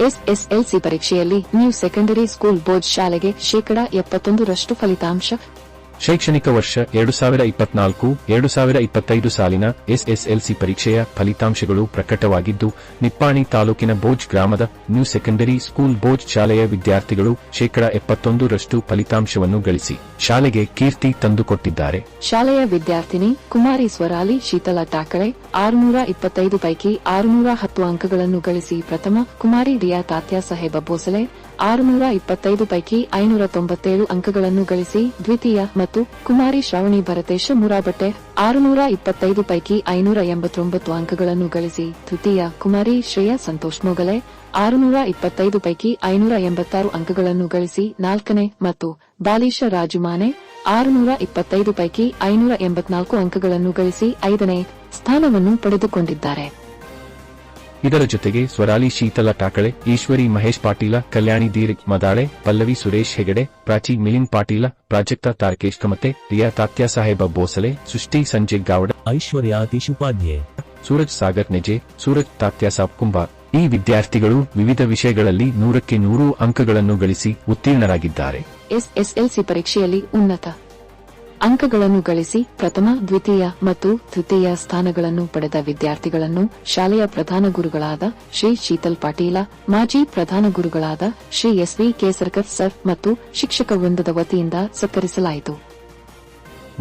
SSLC ಪರೀಕ್ಷೆಯಲ್ಲಿ new secondary school board ಶಾಲೆಗೆ ಶೇಕಡಾ ಎಪ್ಪತ್ತೊಂದರಷ್ಟು ಫಲಿತಾಂಶ ಶೈಕ್ಷಣಿಕ ವರ್ಷ ಎರಡು ಸಾವಿರ ಇಪ್ಪತ್ನಾಲ್ಕು, ಎರಡು ಸಾವಿರ ಇಪ್ಪತ್ತೈದು ಸಾಲಿನ ಎಸ್ಎಸ್ಎಲ್ಸಿ ಪರೀಕ್ಷೆಯ ಫಲಿತಾಂಶಗಳು ಪ್ರಕಟವಾಗಿದ್ದು, ನಿಪ್ಪಾಣಿ ತಾಲೂಕಿನ ಬೋಜ್ ಗ್ರಾಮದ ನ್ಯೂ ಸೆಕೆಂಡರಿ ಸ್ಕೂಲ್ ಬೋಜ್ ಶಾಲೆಯ ವಿದ್ಯಾರ್ಥಿಗಳು ಶೇಕಡಾ ಎಪ್ಪತ್ತೊಂದರಷ್ಟು ಫಲಿತಾಂಶವನ್ನು ಗಳಿಸಿ ಶಾಲೆಗೆ ಕೀರ್ತಿ ತಂದುಕೊಟ್ಟಿದ್ದಾರೆ. ಶಾಲೆಯ ವಿದ್ಯಾರ್ಥಿನಿ ಕುಮಾರಿ ಸ್ವರಾಲಿ, ಶೀತಲಾ ಟಾಕಳೆ ಆರುನೂರ ಇಪ್ಪತ್ತೈದು ಪೈಕಿ ಆರುನೂರ ಹತ್ತು ಅಂಕಗಳನ್ನು ಗಳಿಸಿ ಪ್ರಥಮ ಕುಮಾರಿ ಡಿಯಾ ತಾತ್ಯಾ ಸಾಹೇಬ ಭೋಸಲೆ ಆರುನೂರ ಇಪ್ಪತ್ತೈದು ಪೈಕಿ ಐನೂರ ತೊಂಬತ್ತೇಳು ಅಂಕಗಳನ್ನು ಗಳಿಸಿ ದ್ವಿತೀಯ ಮತ್ತು ಕುಮಾರಿ ಶ್ರಾವಣಿ ಭರತೇಶ ಮುರಾಬಟ್ಟೆ, ಆರುನೂರ ಇಪ್ಪತ್ತೈದು ಪೈಕಿ ಐನೂರ ಎಂಬತ್ತೊಂಬತ್ತು ಅಂಕಗಳನ್ನು ಗಳಿಸಿ ತೃತೀಯ ಕುಮಾರಿ ಶ್ರೇಯಾ ಸಂತೋಷ್ ಮೊಗಲೆ, ಆರುನೂರ ಇಪ್ಪತ್ತೈದು ಪೈಕಿ ಐನೂರ ಎಂಬತ್ತಾರು ಅಂಕಗಳನ್ನು ಗಳಿಸಿ ನಾಲ್ಕನೇ ಮತ್ತು ಬಾಲೀಶ ರಾಜುಮಾನೆ ಆರುನೂರ ಇಪ್ಪತ್ತೈದು ಪೈಕಿ ಐನೂರ ಎಂಬತ್ನಾಲ್ಕು ಅಂಕಗಳನ್ನು ಗಳಿಸಿ ಐದನೇ ಸ್ಥಾನವನ್ನು ಪಡೆದುಕೊಂಡಿದ್ದಾರೆ. ಇದರ ಜೊತೆಗೆ ಸ್ವರಾಲಿ ಶೀತಲ ಟಾಕಳೆ ಈಶ್ವರಿ ಮಹೇಶ್ ಪಾಟೀಲ ಕಲ್ಯಾಣಿ ದೀರ್ ಮದಾಳೆ ಪಲ್ಲವಿ ಸುರೇಶ್ ಹೆಗಡೆ ಪ್ರಾಚಿ ಮಿಲಿನ್ ಪಾಟೀಲ ಪ್ರಾಜೆಕ್ಟ ತಾರಕೇಶ್ ಕಮತೆ ರಿಯಾ ತಾತ್ಯಾ ಸಾಹೇಬ ಬೋಸಲೆ ಸೃಷ್ಟಿ ಸಂಜಯ್ ಗಾವಡ ಐಶ್ವರ್ಯ ಅತೀಶ್ ಉಪಾಧ್ಯಾಯ ಸೂರಜ್ ಸಾಗರ್ ನೆಜೆ ಸೂರಜ್ ತಾತ್ಯಾ ಸಾಬ್ ಕುಂಬಾರ್. ಈ ವಿದ್ಯಾರ್ಥಿಗಳು ವಿವಿಧ ವಿಷಯಗಳಲ್ಲಿ ನೂರಕ್ಕೆ ನೂರು ಅಂಕಗಳನ್ನು ಗಳಿಸಿ ಉತ್ತೀರ್ಣರಾಗಿದ್ದಾರೆ. ಎಸ್ಎಸ್ಎಲ್ಸಿ ಪರೀಕ್ಷೆಯಲ್ಲಿ ಉನ್ನತ. ಅಂಕಗಳನ್ನು ಗಳಿಸಿ ಪ್ರಥಮ, ದ್ವಿತೀಯ ಮತ್ತು ತೃತೀಯ ಸ್ಥಾನಗಳನ್ನು ಪಡೆದ ವಿದ್ಯಾರ್ಥಿಗಳನ್ನು ಶಾಲೆಯ ಪ್ರಧಾನ ಗುರುಗಳಾದ ಶ್ರೀ ಶೀತಲ್ ಪಾಟೀಲ, ಮಾಜಿ ಪ್ರಧಾನ ಗುರುಗಳಾದ ಶ್ರೀ ಎಸ್ವಿ ಕೇಸರ್ಕರ್ ಸರ್ ಮತ್ತು ಶಿಕ್ಷಕ ವೃಂದದ ವತಿಯಿಂದ ಸತ್ಕರಿಸಲಾಯಿತು.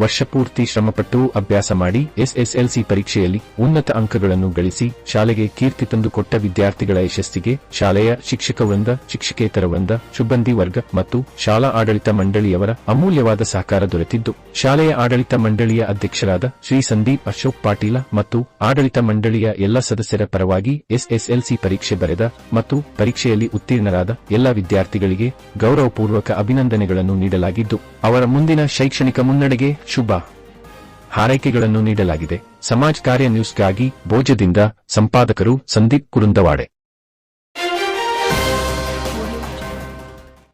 ವರ್ಷಪೂರ್ತಿ ಶ್ರಮಪಟ್ಟು ಅಭ್ಯಾಸ ಮಾಡಿ ಎಸ್ಎಸ್ಎಲ್ಸಿ ಪರೀಕ್ಷೆಯಲ್ಲಿ ಉನ್ನತ ಅಂಕಗಳನ್ನು ಗಳಿಸಿ ಶಾಲೆಗೆ ಕೀರ್ತಿ ತಂದುಕೊಟ್ಟ ವಿದ್ಯಾರ್ಥಿಗಳ ಯಶಸ್ಸಿಗೆ ಶಾಲೆಯ ಶಿಕ್ಷಕ ವೃಂದ, ಶಿಕ್ಷಕೇತರ ವೃಂದ, ಸಿಬ್ಬಂದಿ ವರ್ಗ ಮತ್ತು ಶಾಲಾ ಆಡಳಿತ ಮಂಡಳಿಯವರ ಅಮೂಲ್ಯವಾದ ಸಹಕಾರ ದೊರೆತಿದ್ದು, ಶಾಲೆಯ ಆಡಳಿತ ಮಂಡಳಿಯ ಅಧ್ಯಕ್ಷರಾದ ಶ್ರೀ ಸಂದೀಪ್ ಅಶೋಕ್ ಪಾಟೀಲ ಮತ್ತು ಆಡಳಿತ ಮಂಡಳಿಯ ಎಲ್ಲ ಸದಸ್ಯರ ಪರವಾಗಿ ಎಸ್ಎಸ್ಎಲ್ಸಿ ಪರೀಕ್ಷೆ ಬರೆದ ಮತ್ತು ಪರೀಕ್ಷೆಯಲ್ಲಿ ಉತ್ತೀರ್ಣರಾದ ಎಲ್ಲ ವಿದ್ಯಾರ್ಥಿಗಳಿಗೆ ಗೌರವಪೂರ್ವಕ ಅಭಿನಂದನೆಗಳನ್ನು ನೀಡಲಾಗಿದ್ದು, ಅವರ ಮುಂದಿನ ಶೈಕ್ಷಣಿಕ ಮುನ್ನಡೆಗೆ ಶುಭ ಹಾರೈಕೆಗಳನ್ನು ನೀಡಲಾಗಿದೆ. ಸಮಾಜ ಕಾರ್ಯ ನ್ಯೂಸ್ಗಾಗಿ ಭೋಜದಿಂದ ಸಂಪಾದಕರು ಸಂದೀಪ್ ಕುರುಂದವಾಡೆ.